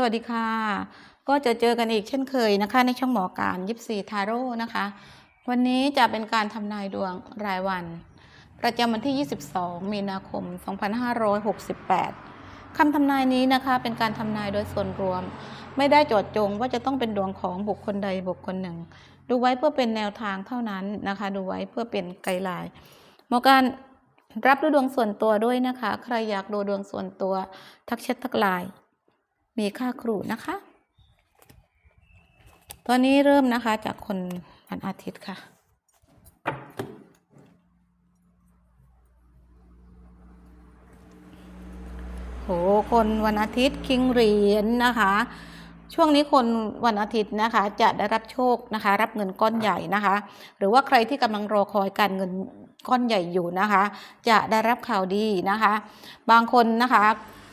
สวัสดีค่ะ ก็จะเจอกันอีกเช่นเคยนะคะ ในช่องหมอการยิปซีทาโร่นะคะ วันนี้จะเป็นการทำนายดวงรายวัน ประจำวันที่ 22 มีนาคม 2568คำทำนายนี้นะคะ เป็นการทำนายโดยส่วนรวม ไม่ได้โจทย์จงว่าจะต้องเป็นดวงของบุคคลใดบุคคลหนึ่ง ดูไว้เพื่อเป็นแนวทางเท่านั้นนะคะ ดูไว้เพื่อเป็นไกด์ไลน์หมอการรับดูดวงส่วนตัวด้วยนะคะ ใครอยากดูดวงส่วนตัว ทักแชททักไลน์ มีค่าครูนะคะ ตอนนี้เริ่มนะคะจากคนวันอาทิตย์ค่ะโหคนวันอาทิตย์คิงเหรียญนะคะ ช่วงนี้คนวันอาทิตย์นะคะจะได้รับโชคนะคะ รับเงินก้อนใหญ่นะคะ หรือว่าใครที่กำลังรอคอยการเงินก้อนใหญ่อยู่นะคะ จะได้รับข่าวดีนะคะ บางคนนะคะ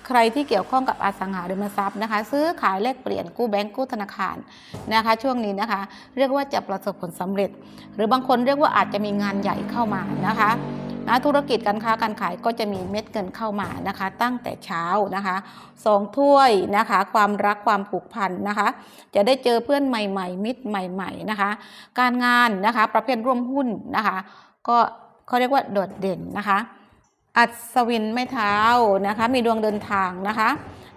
ใครที่เกี่ยวข้องกับอสังหาริมทรัพย์นะคะ ซื้อขายแลกเปลี่ยนกู้แบงก์กู้ธนาคารนะคะ ช่วงนี้นะคะ เรียกว่าจะประสบผลสำเร็จ หรือบางคนเรียกว่าอาจจะมีงานใหญ่เข้ามานะคะนะธุรกิจการค้าการขายก็จะมีเม็ดเงินเข้ามานะคะ ตั้งแต่เช้านะคะสองถ้วยนะคะ ความรักความผูกพันนะคะ จะได้เจอเพื่อนใหม่ๆ มิตรใหม่ๆนะคะ การงานนะคะประเภทร่วมหุ้นนะคะ ก็เขาเรียกว่าโดดเด่นนะคะ อัศวินไม่เท้านะคะ มีดวงเดินทางนะคะ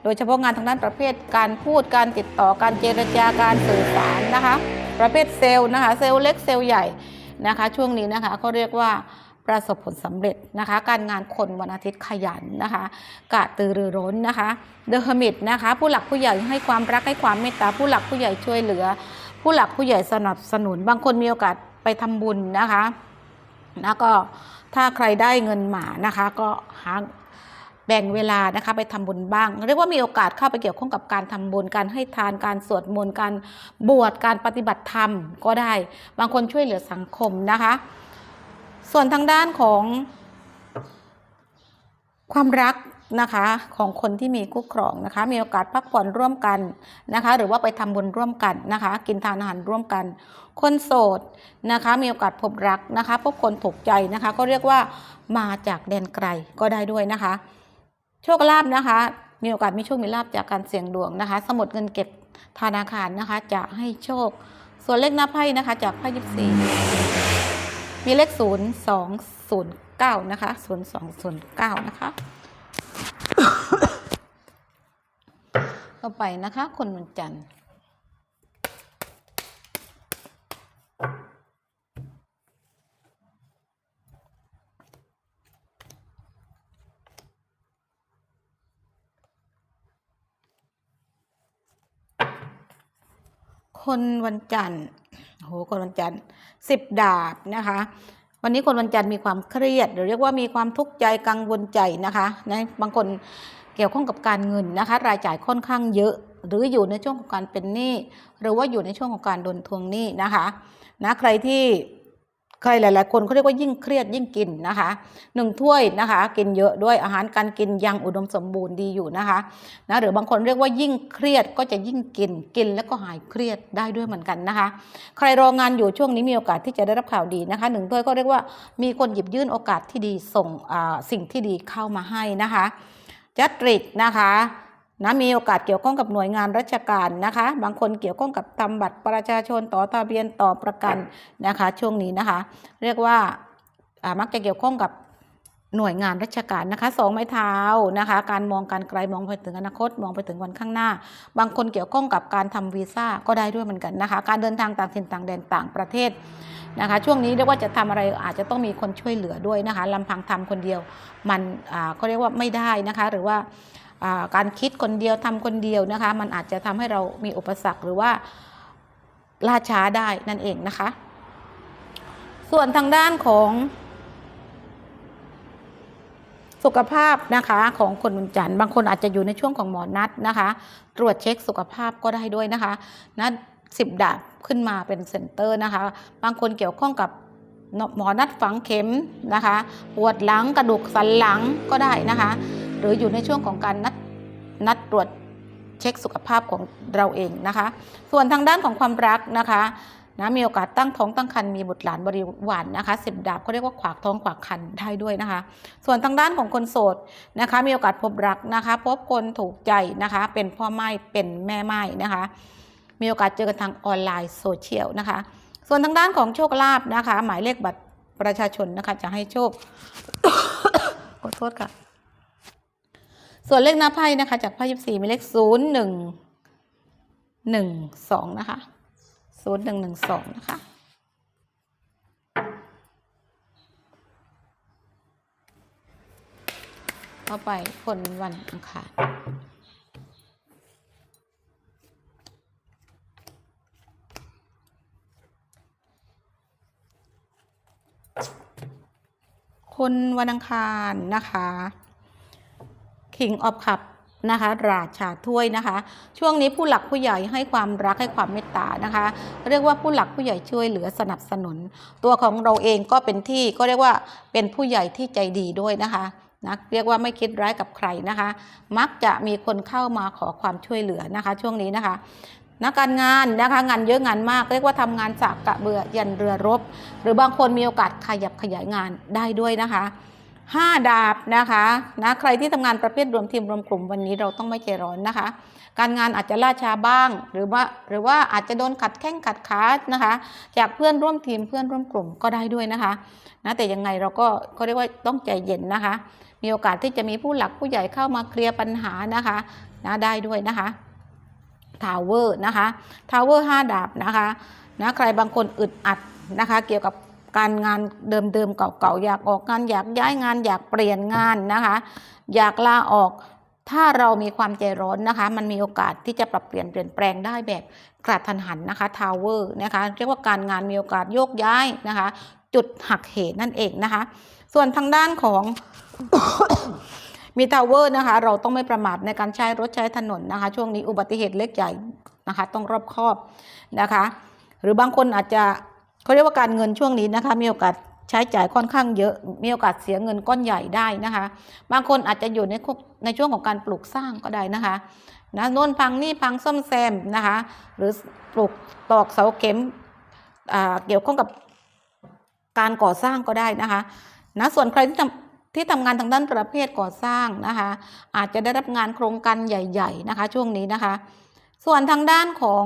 โดยเฉพาะงานทางด้านประเภทการพูดการติดต่อการเจรจาการสื่อสารนะคะ ประเภทเซลล์นะคะ เซลล์เล็กเซลล์ใหญ่นะคะ ช่วงนี้นะคะเขาเรียกว่าประสบผลสำเร็จนะคะ การงานคนวันอาทิตย์ขยันนะคะกะตือรือร้นนะคะเดอะฮมิดนะคะ ผู้หลักผู้ใหญ่ให้ความรักให้ความเมตตาผู้หลักผู้ใหญ่ช่วยเหลือ ผู้หลักผู้ใหญ่สนับสนุน บางคนมีโอกาสไปทำบุญนะคะ แล้วก็ ถ้าใครได้เงินมานะคะ ก็หาแบ่งเวลานะคะไปทำบุญบ้าง เรียกว่ามีโอกาสเข้าไปเกี่ยวข้องกับการทำบุญการให้ทานการสวดมนต์การบวชการปฏิบัติธรรมก็ได้ บางคนช่วยเหลือสังคมนะคะ ส่วนทางด้านของความรัก นะคะของคนที่มีคู่ครองนะคะ มีโอกาสพักผ่อนร่วมกันนะคะ หรือว่าไปทำบุญร่วมกันนะคะ กินทานอาหารร่วมกัน คนโสดนะคะ มีโอกาสพบรักนะคะ พบคนถูกใจนะคะ ก็เรียกว่ามาจากแดนไกลก็ได้ด้วยนะคะ โชคลาภนะคะ มีโอกาสมีโชคมีลาภจากการเสี่ยงดวงนะคะ สมุดเงินเก็บธนาคารนะคะ จะให้โชค ส่วนเลขหน้าไพ่นะคะ จากไพ่ยิปซีมีเลขศูนย์สองศูนย์เก้านะคะศูนย์สองศูนย์เก้านะคะ ต่อไปนะคะ คนวันจันทร์คนวันจันทร์โห คนวันจันทร์สิบดาบนะคะ วันนี้คนวันจันทร์มีความเครียด หรือเรียกว่ามีความทุกข์ใจกังวลใจนะคะนะบางคนเกี่ยวข้องกับการเงินนะคะ รายจ่ายค่อนข้างเยอะ หรืออยู่ในช่วงของการเป็นหนี้หรือว่าอยู่ในช่วงของการโดนทวงหนี้นะคะนะใครที่ ใครหลาย ๆ คนเขาเรียกว่ายิ่งเครียดยิ่งกินนะคะหนึ่งถ้วยนะคะ กินเยอะด้วยอาหารการกินยังอุดมสมบูรณ์ดีอยู่นะคะนะหรือบางคนเรียกว่ายิ่งเครียดก็จะยิ่งกินกินแล้วก็หายเครียดได้ด้วยเหมือนกันนะคะ ใครรองานอยู่ช่วงนี้มีโอกาสที่จะได้รับข่าวดีนะคะหนึ่งถ้วยก็เรียกว่ามีคนหยิบยื่นโอกาสที่ดีส่งสิ่งที่ดีเข้ามาให้นะคะจัตริกนะคะ นะมีโอกาสเกี่ยวข้องกับหน่วยงานราชการนะคะ บางคนเกี่ยวข้องกับทำบัตรประชาชนต่อทะเบียนต่อประกันนะคะ ช่วงนี้นะคะ เรียกว่ามักจะเกี่ยวข้องกับหน่วยงานราชการนะคะสองไม้เท้านะคะ การมองการไกลมองไปถึงอนาคต มองไปถึงวันข้างหน้า บางคนเกี่ยวข้องกับการทำวีซ่าก็ได้ด้วยเหมือนกันนะคะ การเดินทางต่างถิ่นต่างแดนต่างประเทศนะคะ ช่วงนี้เรียกว่าจะทำอะไรอาจจะต้องมีคนช่วยเหลือด้วยนะคะลำพังทำคนเดียวมันก็เรียกว่าไม่ได้นะคะ หรือว่า การคิดคนเดียวทำคนเดียวนะคะ มันอาจจะทำให้เรามีอุปสรรคหรือว่าล่าช้าได้นั่นเองนะคะ ส่วนทางด้านของสุขภาพนะคะของคนวันจันทร์บางคนอาจจะอยู่ในช่วงของหมอนัดนะคะ ตรวจเช็คสุขภาพก็ได้ด้วยนะคะนัดสิบดาบขึ้นมาเป็นเซ็นเตอร์นะคะ บางคนเกี่ยวข้องกับหมอนัดฝังเข็มนะคะ ปวดหลังกระดูกสันหลังก็ได้นะคะ หรืออยู่ในช่วงของการนัดนัดตรวจเช็คสุขภาพของเราเองนะคะ ส่วนทางด้านของความรักนะคะนะมีโอกาสตั้งท้องตั้งครรภ์มีบุตรหลานบริวารนะคะสิบดาบเขาเรียกว่าขวากท้องขวากคันได้ด้วยนะคะ ส่วนทางด้านของคนโสดนะคะ มีโอกาสพบรักนะคะ พบคนถูกใจนะคะ เป็นพ่อไม้เป็นแม่ไม้นะคะ มีโอกาสเจอกันทางออนไลน์โซเชียลนะคะ ส่วนทางด้านของโชคลาภนะคะ หมายเลขบัตรประชาชนนะคะจะให้โชคขอโทษค่ะ ส่วนเลขหน้าไพ่นะคะ จากไพ่ยิบสี่มีเลขศูนย์หนึ่งหนึ่งสองนะคะศูนย์หนึ่งหนึ่งสองนะคะต่อไปคนวันอังคารคนวันอังคารนะคะ King of Cup นะคะราชาถ้วยนะคะ ช่วงนี้ผู้หลักผู้ใหญ่ให้ความรักให้ความเมตตานะคะ เรียกว่าผู้หลักผู้ใหญ่ช่วยเหลือสนับสนุน ตัวของเราเองก็เป็นที่ก็เรียกว่าเป็นผู้ใหญ่ที่ใจดีด้วยนะคะนะเรียกว่าไม่คิดร้ายกับใครนะคะ มักจะมีคนเข้ามาขอความช่วยเหลือนะคะ ช่วงนี้นะคะนักการงานนะคะงานเยอะงานมาก เรียกว่าทำงานจากกะเบือยันเรือรบ หรือบางคนมีโอกาสขยับขยายงานได้ด้วยนะคะ ห้าดาบนะคะนะใครที่ทำงานประเภทรวมทีมรวมกลุ่มวันนี้เราต้องไม่ใจร้อนนะคะ การงานอาจจะล่าช้าบ้าง หรือว่าหรือว่าอาจจะโดนขัดแข้งขัดขานะคะ จากเพื่อนร่วมทีมเพื่อนร่วมกลุ่มก็ได้ด้วยนะคะนะแต่ยังไงเราก็ก็เรียกว่าต้องใจเย็นนะคะ มีโอกาสที่จะมีผู้หลักผู้ใหญ่เข้ามาเคลียร์ปัญหานะคะนะได้ด้วยนะคะทาวเวอร์นะคะทาวเวอร์ห้าดาบนะคะนะใครบางคนอึดอัดนะคะ เกี่ยวกับ การงานเดิมๆเก่าๆอยากออกงานอยากย้ายงานอยากเปลี่ยนงานนะคะ อยากลาออกถ้าเรามีความใจร้อนนะคะ มันมีโอกาสที่จะปรับเปลี่ยนเปลี่ยนแปลงได้แบบกระทันหันนะคะทาวเวอร์นะคะเรียกว่าการงานมีโอกาสโยกย้ายนะคะ จุดหักเหนั่นเองนะคะ ส่วนทางด้านของมีทาวเวอร์นะคะ เราต้องไม่ประมาทในการใช้รถใช้ถนนนะคะ ช่วงนี้อุบัติเหตุเล็กใหญ่นะคะ ต้องรอบคอบนะคะ หรือบางคนอาจจะ เขาเรียกว่าการเงินช่วงนี้นะคะ มีโอกาสใช้จ่ายค่อนข้างเยอะ มีโอกาสเสียเงินก้อนใหญ่ได้นะคะ บางคนอาจจะอยู่ในคุกในช่วงของการปลูกสร้างก็ได้นะคะนะโน่นพังนี่พังซ่อมแซมนะคะ หรือปลูกตอกเสาเข็มอ่าเกี่ยวข้องกับการก่อสร้างก็ได้นะคะนะส่วนใครที่ทำที่ทำงานทางด้านประเภทก่อสร้างนะคะ อาจจะได้รับงานโครงการใหญ่ ๆ นะคะ ช่วงนี้นะคะ ส่วนทางด้านของ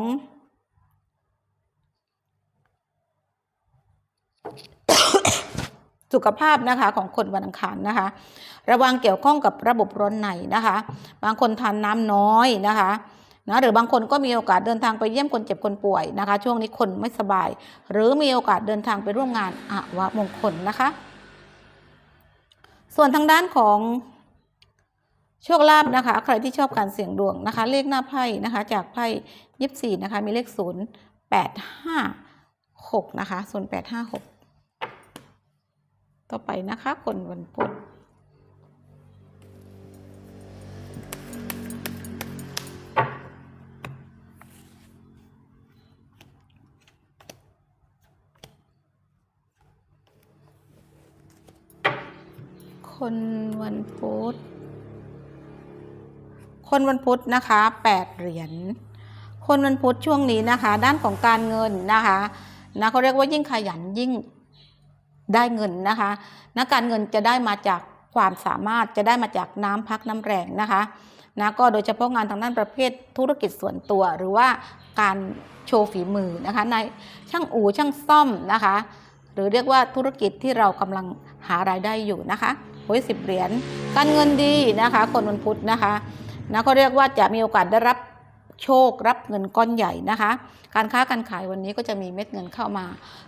สุขภาพนะคะของคนวันอังคารนะคะ ระวังเกี่ยวข้องกับระบบร้อนในนะคะ บางคนทานน้ำน้อยนะคะนะหรือบางคนก็มีโอกาสเดินทางไปเยี่ยมคนเจ็บคนป่วยนะคะ ช่วงนี้คนไม่สบาย หรือมีโอกาสเดินทางไปร่วมงานอาวะมงคลนะคะ ส่วนทางด้านของโชคลาภนะคะ ใครที่ชอบการเสี่ยงดวงนะคะ เลขหน้าไพ่นะคะ จากไพ่ยิบสี่นะคะ มีเลขศูนย์แปดห้าหกนะคะศูนย์แปดห้าหก ต่อไปนะคะ คนวันพุธคนวันพุธ คนวันพุธนะคะแปดเหรียญ คนวันพุธช่วงนี้นะคะ ด้านของการเงินนะคะนะเขาเรียกว่ายิ่งขยันยิ่ง ได้เงินนะคะนะกการเงินจะได้มาจากความสามารถจะได้มาจากน้ำพักน้ำแรงนะคะนะก็โดยเฉพาะงานทางด้านประเภทธุรกิจส่วนตัว หรือว่าการโชว์ฝีมือนะคะในช่างอู่ช่างซ่อมนะคะ หรือเรียกว่าธุรกิจที่เรากำลังหารายได้อยู่นะคะโอ้ยสิบเหรียญการเงินดีนะคะ คนวันพุธนะคะนะเขาเรียกว่าจะมีโอกาสได้รับ โชครับเงินก้อนใหญ่นะคะ การค้าการขายวันนี้ก็จะมีเม็ดเงินเข้ามา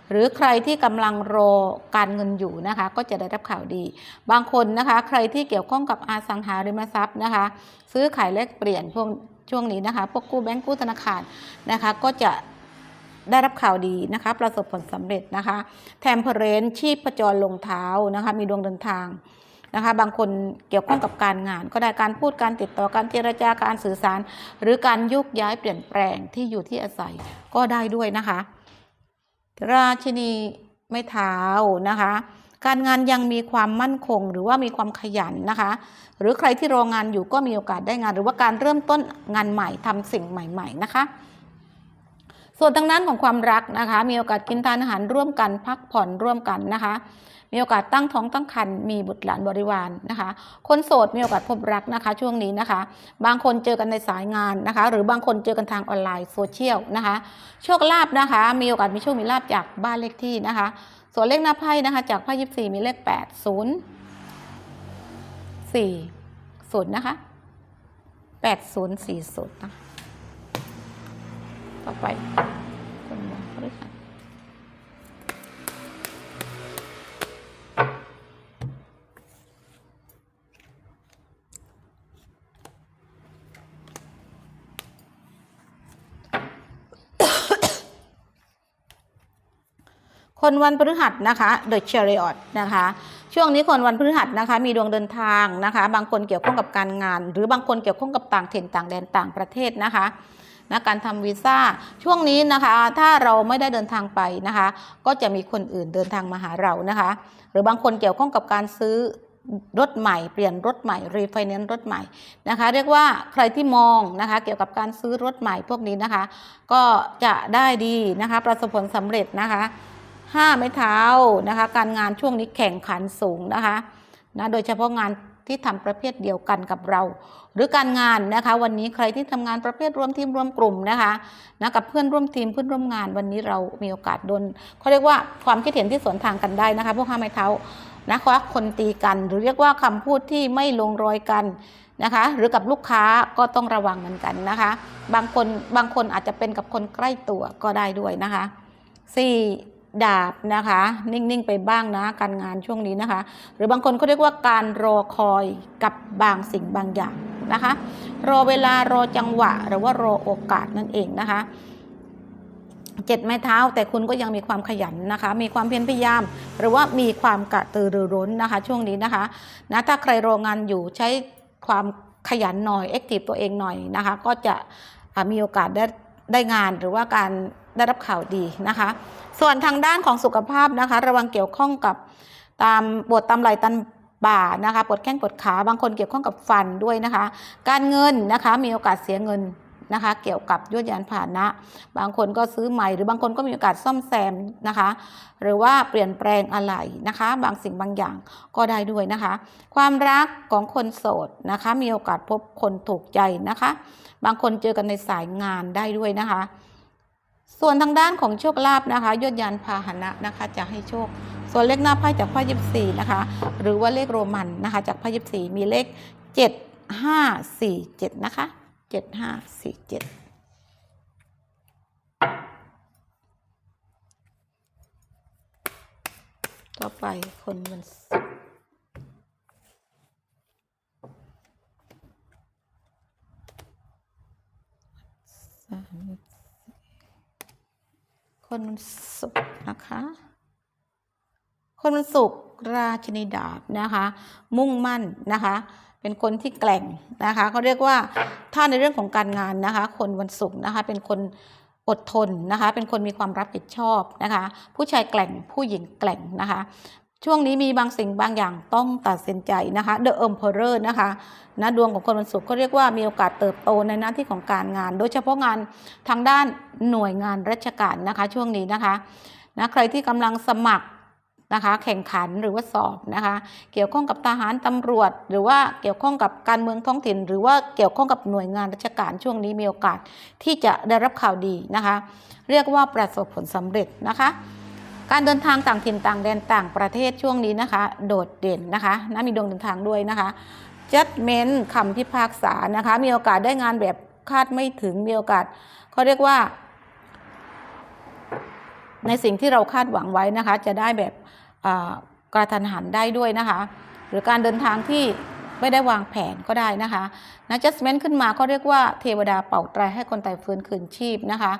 หรือใครที่กำลังรอการเงินอยู่นะคะ ก็จะได้รับข่าวดี บางคนนะคะ ใครที่เกี่ยวข้องกับอสังหาริมทรัพย์นะคะ ซื้อขายแลกเปลี่ยนพวกช่วงนี้นะคะ พวกกู้แบงก์กู้ธนาคารนะคะ ก็จะได้รับข่าวดีนะคะ ประสบผลสำเร็จนะคะ แทมเพเรนชีพจรลงเท้านะคะ มีดวงเดินทาง นะคะ บางคนเกี่ยวข้องกับการงาน ก็ได้การพูดการติดต่อการเจรจาการสื่อสาร หรือการยุกย้ายเปลี่ยนแปลงที่อยู่ที่อาศัยก็ได้ด้วยนะคะ ราชินีไม่เท้านะคะการงานยังมีความมั่นคงหรือว่ามีความขยันนะคะ หรือใครที่รองานอยู่ก็มีโอกาสได้งาน หรือว่าการเริ่มต้นงานใหม่ทำสิ่งใหม่ ๆนะคะ ส่วนทางด้านของความรักนะคะ มีโอกาสกินทานอาหารร่วมกันพักผ่อนร่วมกันนะคะ มีโอกาสตั้งท้องตั้งครรภ์มีบุตรหลานบริวารนะคะ คนโสดมีโอกาสพบรักนะคะ ช่วงนี้นะคะ บางคนเจอกันในสายงานนะคะ หรือบางคนเจอกันทางออนไลน์โซเชียลนะคะโชคลาภนะคะ มีโอกาสมีโชคมีลาภจากบ้านเลขที่นะคะ ส่วนเลขหน้าไพ่นะคะ จากไพ่ยิบสี่มีเลขแปดศูนย์สี่ศูนย์นะคะแปดศูนย์สี่ศูนย์นะต่อไป คนวันพฤหัสนะคะ The Chariot นะคะ ช่วงนี้คนวันพฤหัสนะคะ มีดวงเดินทางนะคะ บางคนเกี่ยวข้องกับการงาน หรือบางคนเกี่ยวข้องกับต่างถิ่นต่างแดนต่างประเทศนะคะนะการทำวีซ่าช่วงนี้นะคะ ถ้าเราไม่ได้เดินทางไปนะคะ ก็จะมีคนอื่นเดินทางมาหาเรานะคะ หรือบางคนเกี่ยวข้องกับการซื้อรถใหม่เปลี่ยนรถใหม่รีไฟแนนซ์รถใหม่นะคะ เรียกว่าใครที่มองนะคะ เกี่ยวกับการซื้อรถใหม่พวกนี้นะคะ ก็จะได้ดีนะคะ ประสบผลสำเร็จนะคะ ห้าไม้เท้านะคะ การงานช่วงนี้แข่งขันสูงนะคะนะโดยเฉพาะงานที่ทำประเภทเดียวกันกับเรา หรือการงานนะคะ วันนี้ใครที่ทำงานประเภทร่วมทีมร่วมกลุ่มนะคะนะกับเพื่อนร่วมทีมเพื่อนร่วมงานวันนี้เรามีโอกาสโดนเขาเรียกว่าความคิดเห็นที่สวนทางกันได้นะคะ พวกห้าไม้เท้านะคะคนตีกันหรือเรียกว่าคำพูดที่ไม่ลงรอยกันนะคะ หรือกับลูกค้าก็ต้องระวังเหมือนกันนะคะ บางคนบางคนอาจจะเป็นกับคนใกล้ตัวก็ได้ด้วยนะคะสี่ ดาบนะคะ นิ่ง ๆ ไปบ้างนะ การงานช่วงนี้นะคะ หรือบางคนเขาเรียกว่าการรอคอยกับบางสิ่งบางอย่างนะคะ รอเวลารอจังหวะ หรือว่ารอโอกาสนั่นเองนะคะเจ็ดไม้เท้าแต่คุณก็ยังมีความขยันนะคะ มีความเพียรพยายาม หรือว่ามีความกระตือรือร้นนะคะ ช่วงนี้นะคะนะถ้าใครรองานอยู่ใช้ความขยันหน่อยแอคทีฟตัวเองหน่อยนะคะ ก็จะมีโอกาสได้ได้งานหรือว่าการ ได้รับข่าวดีนะคะ ส่วนทางด้านของสุขภาพนะคะ ระวังเกี่ยวข้องกับตามปวดตามไหล่ตันบ่านะคะปวดแข้งปวดขาบางคนเกี่ยวข้องกับฟันด้วยนะคะ การเงินนะคะมีโอกาสเสียเงินนะคะ เกี่ยวกับยวดยานพาหนะ บางคนก็ซื้อใหม่ หรือบางคนก็มีโอกาสซ่อมแซมนะคะ หรือว่าเปลี่ยนแปลงอะไรนะคะ บางสิ่งบางอย่างก็ได้ด้วยนะคะ ความรักของคนโสดนะคะ มีโอกาสพบคนถูกใจนะคะ บางคนเจอกันในสายงานได้ด้วยนะคะ ส่วนทางด้านของโชคลาภนะคะยศยานพาหนะนะคะจะให้โชค ส่วนเลขหน้าไพ่จากไพ่ยิบสี่นะคะหรือว่าเลขโรมันนะคะจากไพ่ยิบสี่มีเลขเจ็ดห้าสี่เจ็ดนะคะเจ็ดห้าสี่เจ็ดต่อไปคนมันศุกร์สาม คนวันศุกร์นะคะ คนวันศุกร์ราชินีดาบนะคะ มุ่งมั่นนะคะ เป็นคนที่แกล่งนะคะเขาเรียกว่าถ้าในเรื่องของการงานนะคะ คนวันศุกร์นะคะ เป็นคนอดทนนะคะ เป็นคนมีความรับผิดชอบนะคะ ผู้ชายแกล่งผู้หญิงแกล่งนะคะ ช่วงนี้มีบางสิ่งบางอย่างต้องตัดสินใจนะคะ The Emperor นะคะนะดวงของคนวันศุกร์ก็เรียกว่ามีโอกาสเติบโตในหน้าที่ของการงาน โดยเฉพาะงานทางด้านหน่วยงานราชการนะคะ ช่วงนี้นะคะนะใครที่กำลังสมัครนะคะแข่งขันหรือว่าสอบนะคะ เกี่ยวข้องกับทหารตำรวจ หรือว่าเกี่ยวข้องกับการเมืองท้องถิ่น หรือว่าเกี่ยวข้องกับหน่วยงานราชการช่วงนี้มีโอกาสที่จะได้รับข่าวดีนะคะ เรียกว่าประสบผลสำเร็จนะคะ การเดินทางต่างถิ่นต่างแดนต่างประเทศช่วงนี้นะคะ โดดเด่นนะคะนะมีดวงเดินทางด้วยนะคะ judgment คำพิพากษานะคะ มีโอกาสได้งานแบบคาดไม่ถึงมีโอกาสเขาเรียกว่า ในสิ่งที่เราคาดหวังไว้นะคะ จะได้แบบอ่ากระทันหันได้ด้วยนะคะ หรือการเดินทางที่ไม่ได้วางแผนก็ได้นะคะนะ judgment ขึ้นมาก็เรียกว่าเทวดาเป่าไตรให้คนไตฟื้นคืนชีพนะคะ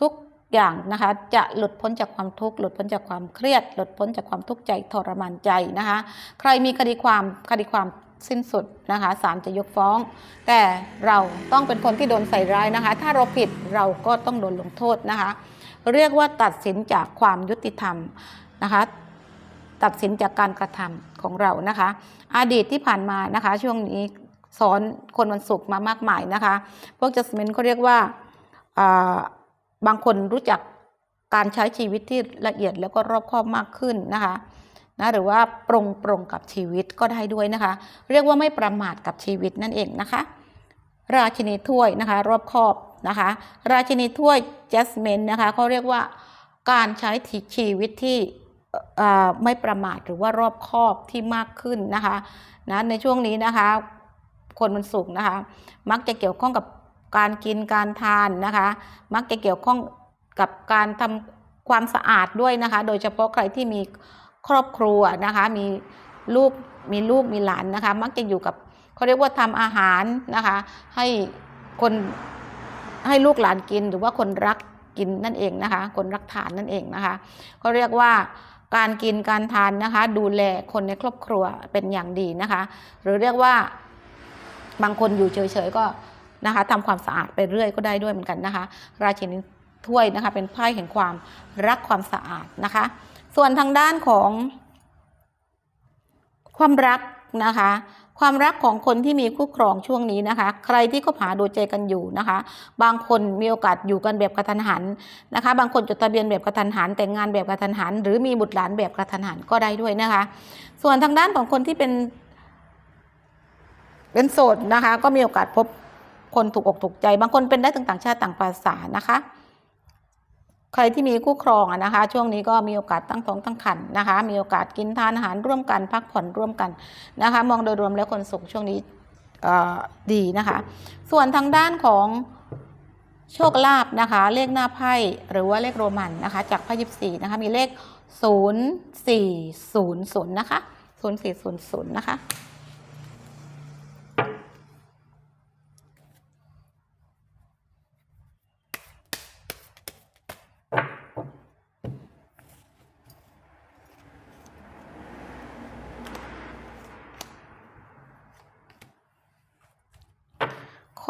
ทุก อย่างนะคะจะหลุดพ้นจากความทุกข์หลุดพ้นจากความเครียด หลุดพ้นจากความทุกข์ใจทรมานใจนะคะใครมีคดีความคดีความสิ้นสุดนะคะศาลจะยกฟ้อง แต่เราต้องเป็นคนที่โดนใส่ร้ายนะคะ ถ้าเราผิดเราก็ต้องโดนลงโทษนะคะ เรียกว่าตัดสินจากความยุติธรรมนะคะ ตัดสินจากการกระทำของเรานะคะ อดีตที่ผ่านมานะคะ ช่วงนี้สอนคนวันศุกร์มามากมายนะคะ พวกจัสมินเขาเรียกว่าอ่า บางคนรู้จักการใช้ชีวิตที่ละเอียดแล้วก็รอบคอบมากขึ้นนะคะนะหรือว่าปรงปรงกับชีวิตก็ได้ด้วยนะคะ เรียกว่าไม่ประมาทกับชีวิตนั่นเองนะคะ ราชินีถ้วยนะคะ รอบคอบนะคะ ราชินีถ้วยแจสเมนนะคะเขาเรียกว่าการใช้ชีวิตที่ไม่ประมาทหรือว่ารอบคอบที่มากขึ้นนะคะนะในช่วงนี้นะคะ คนมันสุกนะคะ มักจะเกี่ยวข้องกับ การกินการทานนะคะ มักจะเกี่ยวข้องกับการทำความสะอาดด้วยนะคะ โดยเฉพาะใครที่มีครอบครัวนะคะ มีลูกมีลูกมีหลานนะคะ มักจะอยู่กับเขาเรียกว่าทำอาหารนะคะ ให้คนให้ลูกหลานกินหรือว่าคนรักกินนั่นเองนะคะ คนรักทานนั่นเองนะคะเขาเรียกว่าการกินการทานนะคะ ดูแลคนในครอบครัวเป็นอย่างดีนะคะ หรือเรียกว่าบางคนอยู่เฉยๆก็ นะคะทำความสะอาดไปเรื่อยก็ได้ด้วยเหมือนกันนะคะ ราชินีถ้วยนะคะ เป็นไพ่แห่งความรักความสะอาดนะคะ ส่วนทางด้านของความรักนะคะความรักของคนที่มีคู่ครองช่วงนี้นะคะ ใครที่คบหาดูใจกันอยู่นะคะ บางคนมีโอกาสอยู่กันแบบกระทันหันนะคะ บางคนจดทะเบียนแบบกระทันหัน แต่งงานแบบกระทันหัน หรือมีบุตรหลานแบบกระทันหันก็ได้ด้วยนะคะ ส่วนทางด้านของคนที่เป็นเป็นโสดนะคะ ก็มีโอกาสพบ คนถูกอกถูกใจ บางคนเป็นได้ถึงต่างชาติต่างภาษานะคะ ใครที่มีคู่ครองนะคะ ช่วงนี้ก็มีโอกาสตั้งท้องตั้งครรภ์นะคะ มีโอกาสกินทานอาหารร่วมกันพักผ่อนร่วมกันนะคะ มองโดยรวมแล้วคนสุขช่วงนี้ดีนะคะ ส่วนทางด้านของโชคลาภนะคะ เลขหน้าไพ่หรือว่าเลขโรมันนะคะ จากไพ่ยิบสี่นะคะ มีเลขศูนย์สี่ศูนย์ศูนย์นะคะศูนย์สี่ศูนย์ศูนย์นะคะ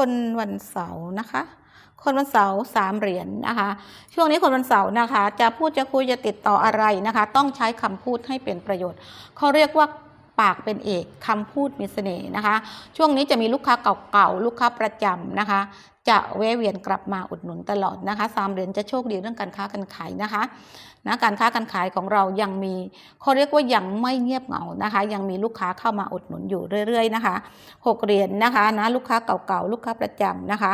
คนวันเสาร์นะคะ คนวันเสาร์สามเหรียญนะคะ ช่วงนี้คนวันเสาร์นะคะ จะพูดจะคุยจะติดต่ออะไรนะคะ ต้องใช้คำพูดให้เป็นประโยชน์เขาเรียกว่าปากเป็นเอกคำพูดมีเสน่ห์นะคะ ช่วงนี้จะมีลูกค้าเก่าๆ ลูกค้าประจำนะคะ จะแวะเวียนกลับมาอุดหนุนตลอดนะคะสามเหรียญจะโชคดีเรื่องการค้าการขายนะคะนะการค้าการขายของเรายังมีเขาเรียกว่ายังไม่เงียบเหงานะคะ ยังมีลูกค้าเข้ามาอุดหนุนอยู่เรื่อย ๆ นะคะหกเหรียญนะคะนะลูกค้าเก่าๆลูกค้าประจำนะคะ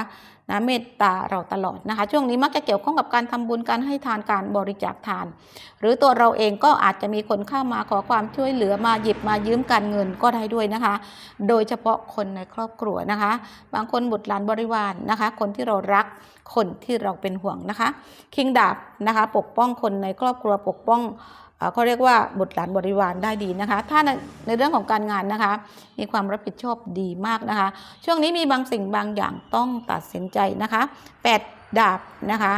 นะเมตตาเราตลอดนะคะ ช่วงนี้มักจะเกี่ยวข้องกับการทำบุญการให้ทานการบริจาคทาน หรือตัวเราเองก็อาจจะมีคนเข้ามาขอความช่วยเหลือมาหยิบมายืมการเงินก็ได้ด้วยนะคะ โดยเฉพาะคนในครอบครัวนะคะ บางคนบุตรหลานบริวารนะคะ คนที่เรารักคนที่เราเป็นห่วงนะคะ คิงดาบนะคะ ปกป้องคนในครอบครัวปกป้อง เขาเรียกว่าบุตรหลานบริวารได้ดีนะคะ ถ้าในในเรื่องของการงานนะคะ มีความรับผิดชอบดีมากนะคะ ช่วงนี้มีบางสิ่งบางอย่างต้องตัดสินใจนะคะแปดดาบนะคะ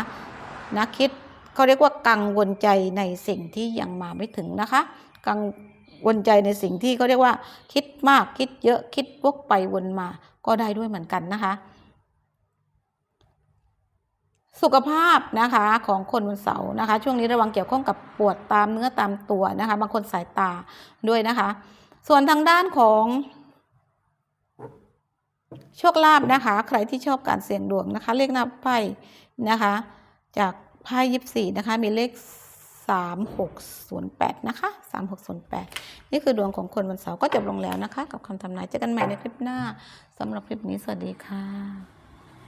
นะคิดเขาเรียกว่ากังวลใจในสิ่งที่ยังมาไม่ถึงนะคะ กังวลใจในสิ่งที่เขาเรียกว่า คิดมากคิดเยอะคิดวกไปวนมาก็ได้ด้วยเหมือนกันนะคะ สุขภาพนะคะของคนวันเสาร์นะคะ ช่วงนี้ระวังเกี่ยวข้องกับปวดตามเนื้อตามตัวนะคะ บางคนสายตาด้วยนะคะ ส่วนทางด้านของโชคลาภนะคะ ใครที่ชอบการเสี่ยงดวงนะคะ เลขหน้าไพ่นะคะ จากไพ่ยิบสี่นะคะ มีเลขสามหกศูนย์แปดนะคะสามหกศูนย์แปดนี่คือดวงของคนวันเสาร์ก็จบลงแล้วนะคะ กับคำทำนายเจอกันใหม่ในคลิปหน้าสำหรับคลิปนี้สวัสดีค่ะ